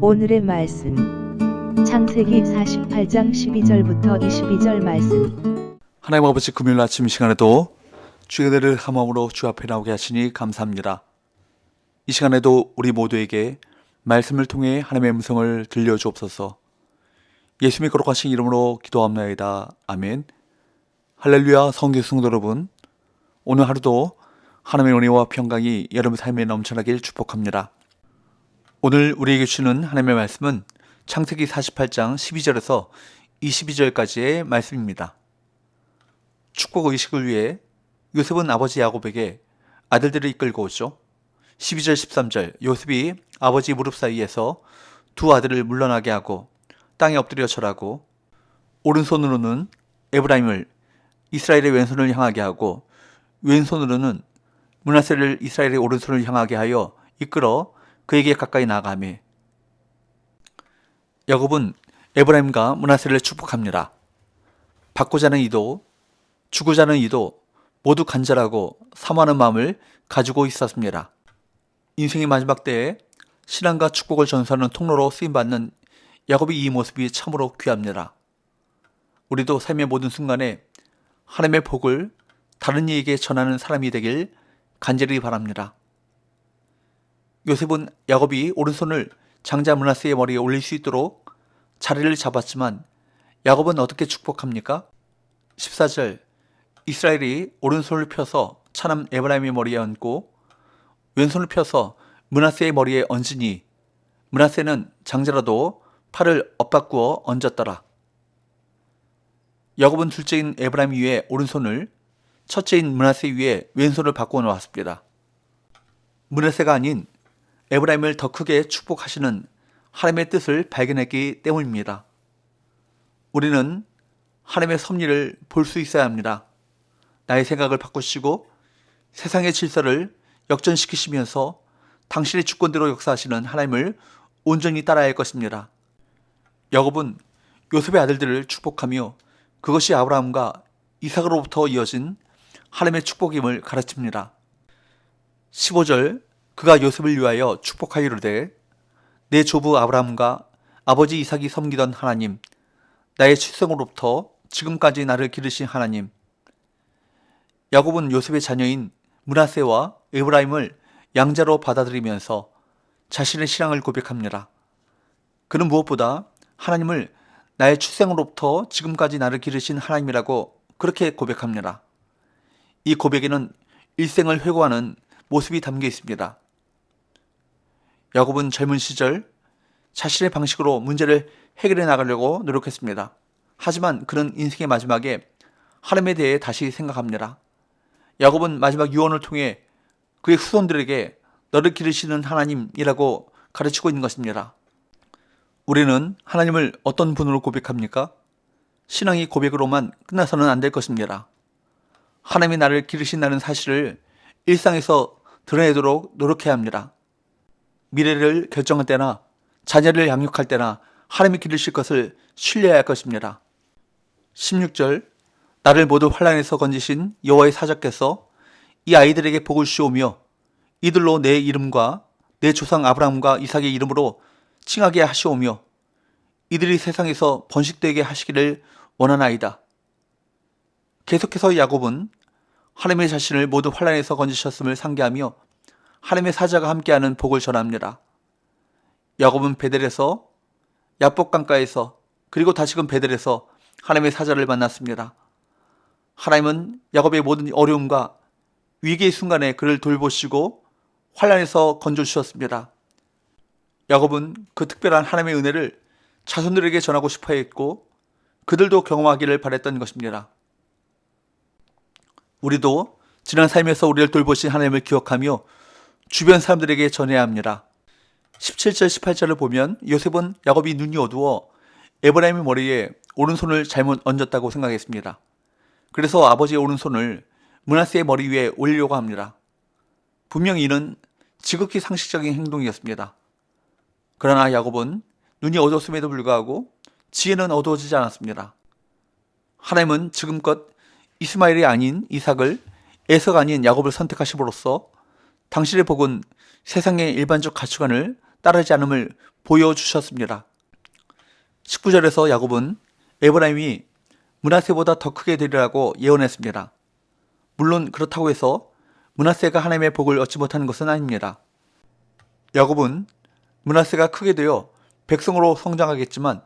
오늘의 말씀 창세기 48장 12절부터 22절 말씀 하나님 아버지 금요일 아침 시간에도 주의 은혜를 함함으로 주 앞에 나오게 하시니 감사합니다. 이 시간에도 우리 모두에게 말씀을 통해 하나님의 음성을 들려주옵소서. 예수님의 거룩하신 이름으로 기도합나이다. 아멘. 할렐루야 성교 성도 여러분. 오늘 하루도 하나님의 은혜와 평강이 여러분 삶에 넘쳐나길 축복합니다. 오늘 우리에게 주시는 하나님의 말씀은 창세기 48장 12절에서 22절까지의 말씀입니다. 축복 의식을 위해 요셉은 아버지 야곱에게 아들들을 이끌고 오죠. 12절 13절 요셉이 아버지 무릎 사이에서 두 아들을 물러나게 하고 땅에 엎드려 절하고 오른손으로는 에브라임을 이스라엘의 왼손을 향하게 하고 왼손으로는 문하세를 이스라엘의 오른손을 향하게 하여 이끌어 그에게 가까이 나아가매 야곱은 에브라임과 문하세를 축복합니다. 받고자 하는 이도 주고자 하는 이도 모두 간절하고 사모하는 마음을 가지고 있었습니다. 인생의 마지막 때에 신앙과 축복을 전수하는 통로로 쓰임받는 야곱의 이 모습이 참으로 귀합니다. 우리도 삶의 모든 순간에 하나님의 복을 다른 이에게 전하는 사람이 되길 간절히 바랍니다. 요셉은 야곱이 오른손을 장자 문하세의 머리에 올릴 수 있도록 자리를 잡았지만 야곱은 어떻게 축복합니까? 14절 이스라엘이 오른손을 펴서 차남 에브라임의 머리에 얹고 왼손을 펴서 문하세의 머리에 얹으니 문하세는 장자라도 팔을 엇바꾸어 얹었더라. 야곱은 둘째인 에브라임 위에 오른손을 첫째인 문하세 위에 왼손을 바꾸어 놓았습니다. 문하세가 아닌 에브라임을 더 크게 축복하시는 하나님의 뜻을 발견했기 때문입니다. 우리는 하나님의 섭리를 볼 수 있어야 합니다. 나의 생각을 바꾸시고 세상의 질서를 역전시키시면서 당신의 주권대로 역사하시는 하나님을 온전히 따라야 할 것입니다. 야곱은 요셉의 아들들을 축복하며 그것이 아브라함과 이삭으로부터 이어진 하나님의 축복임을 가르칩니다. 15절 그가 요셉을 위하여 축복하이로되 내 조부 아브라함과 아버지 이삭이 섬기던 하나님 나의 출생으로부터 지금까지 나를 기르신 하나님 야곱은 요셉의 자녀인 문하세와 에브라임을 양자로 받아들이면서 자신의 신앙을 고백합니다. 그는 무엇보다 하나님을 나의 출생으로부터 지금까지 나를 기르신 하나님이라고 그렇게 고백합니다. 이 고백에는 일생을 회고하는 모습이 담겨 있습니다. 야곱은 젊은 시절 자신의 방식으로 문제를 해결해 나가려고 노력했습니다. 하지만 그는 인생의 마지막에 하나님에 대해 다시 생각합니다. 야곱은 마지막 유언을 통해 그의 후손들에게 너를 기르시는 하나님이라고 가르치고 있는 것입니다. 우리는 하나님을 어떤 분으로 고백합니까? 신앙이 고백으로만 끝나서는 안 될 것입니다. 하나님이 나를 기르신다는 사실을 일상에서 드러내도록 노력해야 합니다. 미래를 결정할 때나 자녀를 양육할 때나 하나님이 기르실 것을 신뢰해야 할 것입니다. 16절 나를 모두 환란에서 건지신 여호와의 사자께서 이 아이들에게 복을 주오며 이들로 내 이름과 내 조상 아브라함과 이삭의 이름으로 칭하게 하시오며 이들이 세상에서 번식되게 하시기를 원하나이다. 계속해서 야곱은 하나님의 자신을 모두 환란에서 건지셨음을 상기하며 하나님의 사자가 함께하는 복을 전합니다. 야곱은 베델에서 야복 강가에서 그리고 다시금 베델에서 하나님의 사자를 만났습니다. 하나님은 야곱의 모든 어려움과 위기의 순간에 그를 돌보시고 환란에서 건져 주셨습니다. 야곱은 그 특별한 하나님의 은혜를 자손들에게 전하고 싶어 했고 그들도 경험하기를 바랬던 것입니다. 우리도 지난 삶에서 우리를 돌보신 하나님을 기억하며 주변 사람들에게 전해야 합니다. 17절 18절을 보면 요셉은 야곱이 눈이 어두워 에브라임의 머리에 오른손을 잘못 얹었다고 생각했습니다. 그래서 아버지의 오른손을 문하세의 머리 위에 올리려고 합니다. 분명 이는 지극히 상식적인 행동이었습니다. 그러나 야곱은 눈이 어두웠음에도 불구하고 지혜는 어두워지지 않았습니다. 하나님은 지금껏 이스마엘이 아닌 이삭을 에서가 아닌 야곱을 선택하심으로써 당신의 복은 세상의 일반적 가치관을 따르지 않음을 보여주셨습니다. 19절에서 야곱은 에브라임이 문하세보다 더 크게 되리라고 예언했습니다. 물론 그렇다고 해서 문하세가 하나님의 복을 얻지 못하는 것은 아닙니다. 야곱은 문하세가 크게 되어 백성으로 성장하겠지만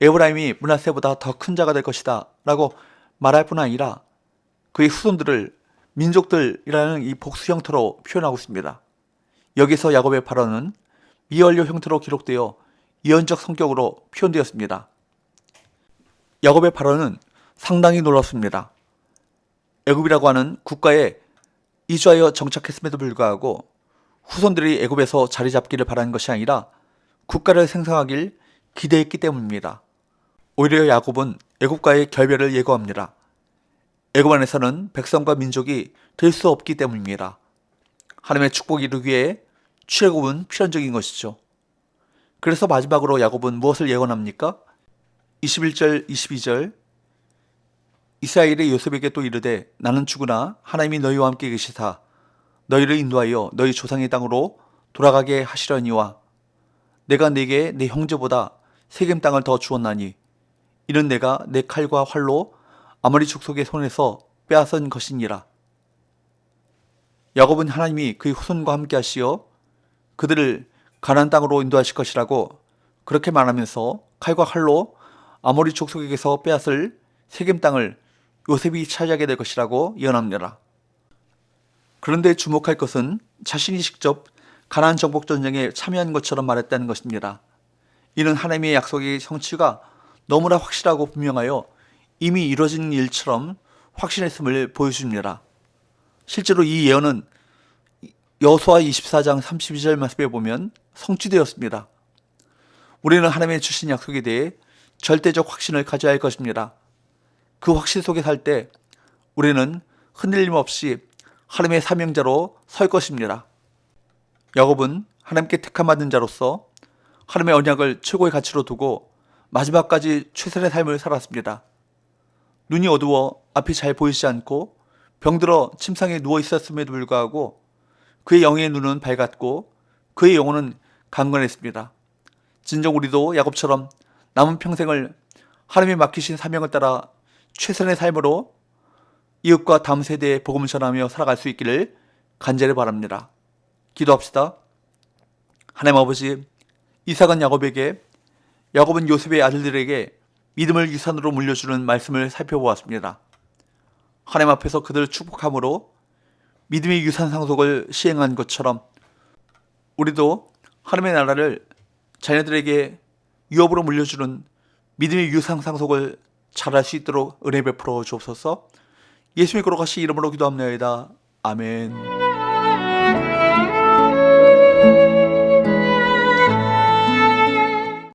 에브라임이 문하세보다 더 큰 자가 될 것이다 라고 말할 뿐 아니라 그의 후손들을 민족들이라는 이 복수 형태로 표현하고 있습니다. 여기서 야곱의 발언은 미완료 형태로 기록되어 예언적 성격으로 표현되었습니다. 야곱의 발언은 상당히 놀랍습니다. 애굽이라고 하는 국가에 이주하여 정착했음에도 불구하고 후손들이 애굽에서 자리 잡기를 바라는 것이 아니라 국가를 생성하길 기대했기 때문입니다. 오히려 야곱은 애굽과의 결별을 예고합니다. 애굽 안에서는 백성과 민족이 될 수 없기 때문입니다. 하나님의 축복을 이루기 위해 출애굽은 필연적인 것이죠. 그래서 마지막으로 야곱은 무엇을 예언합니까? 21절, 22절 이스라엘의 요셉에게 또 이르되 나는 죽으나 하나님이 너희와 함께 계시사 너희를 인도하여 너희 조상의 땅으로 돌아가게 하시려니와 내가 네게 내 형제보다 세겜 땅을 더 주었나니 이는 내가 내 칼과 활로 아모리 족속의 손에서 빼앗은 것이니라. 야곱은 하나님이 그의 후손과 함께 하시어 그들을 가나안 땅으로 인도하실 것이라고 그렇게 말하면서 칼과 칼로 아모리 족속에게서 빼앗을 세겜 땅을 요셉이 차지하게 될 것이라고 예언합니다. 그런데 주목할 것은 자신이 직접 가나안 정복 전쟁에 참여한 것처럼 말했다는 것입니다. 이는 하나님의 약속의 성취가 너무나 확실하고 분명하여 이미 이루어진 일처럼 확신했음을 보여줍니다. 실제로 이 예언은 여호수아 24장 32절 말씀에 보면 성취되었습니다. 우리는 하나님의 주신 약속에 대해 절대적 확신을 가져야 할 것입니다. 그 확신 속에 살 때 우리는 흔들림 없이 하나님의 사명자로 설 것입니다. 야곱은 하나님께 택함 받은 자로서 하나님의 언약을 최고의 가치로 두고 마지막까지 최선의 삶을 살았습니다. 눈이 어두워 앞이 잘 보이지 않고 병들어 침상에 누워 있었음에도 불구하고 그의 영의 눈은 밝았고 그의 영혼은 강건했습니다. 진정 우리도 야곱처럼 남은 평생을 하나님이 맡기신 사명을 따라 최선의 삶으로 이웃과 다음 세대에 복음을 전하며 살아갈 수 있기를 간절히 바랍니다. 기도합시다. 하나님 아버지, 이삭은 야곱에게, 야곱은 요셉의 아들들에게 믿음을 유산으로 물려주는 말씀을 살펴보았습니다. 하나님 앞에서 그들을 축복함으로 믿음의 유산 상속을 시행한 것처럼 우리도 하나님의 나라를 자녀들에게 유업으로 물려주는 믿음의 유산 상속을 잘할 수 있도록 은혜 베풀어 주옵소서. 예수의 거룩하신 이름으로 기도합니다. 아멘.